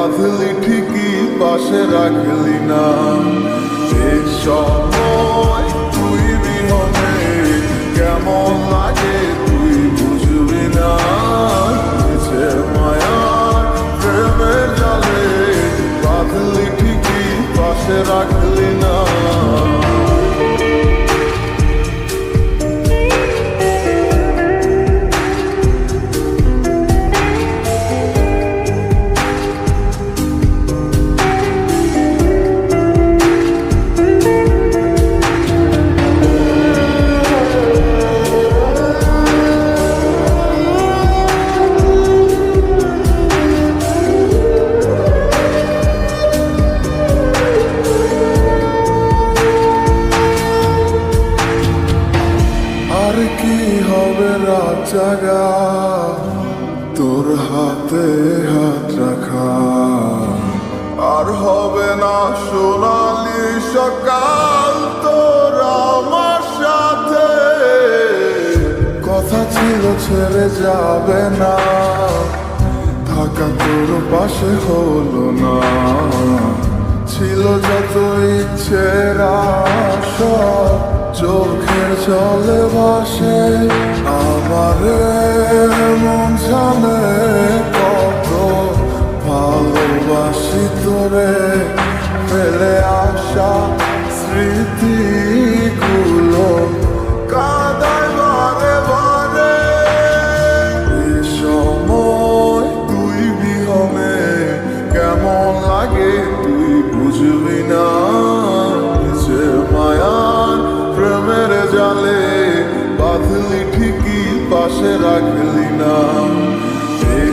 বাঁধলি ঠিকই, পাশে রাখলি না। এই সময় তুই কেমন লাগে তুই বুঝবি না। যে মায়ার প্রেমের জালে, বাঁধলি ঠিকই, পাশে রাখলি জাগা, তোর হাতে হাত রাখা। আর হবে না সোনালি সকাল, তোর আমার সাথে। কথা ছিল ছেড়ে যাবে না থাকা তোর পাশে হলো না। ছিল যত ইচ্ছের জলে ভাসে আমার মন জানে কত ভালোবাসি তোরে, ফেলে আসা স্মৃতিগুলো কাদায় বারে বারে সময় তুই বিহনে কেমন লাগে তুই বুঝবি না। রাখলি না এই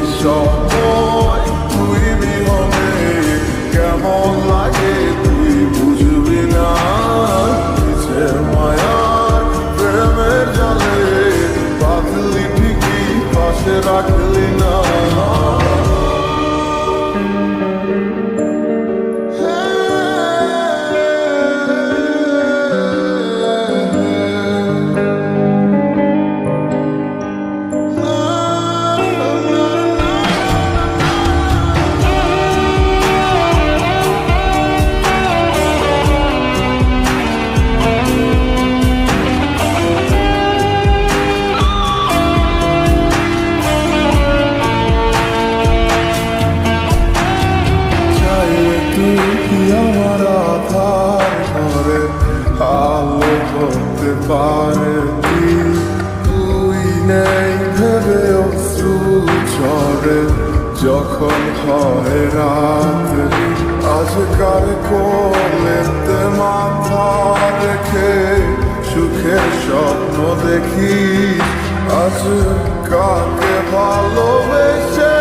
হতে পারে কি তুই নেই ভেবে অশ্রু ঝরে যখন হয় রাত, আজকাল কোলেতে মাথা রেখে সুখের স্বপ্ন দেখি আজ কাকে ভালোবেসে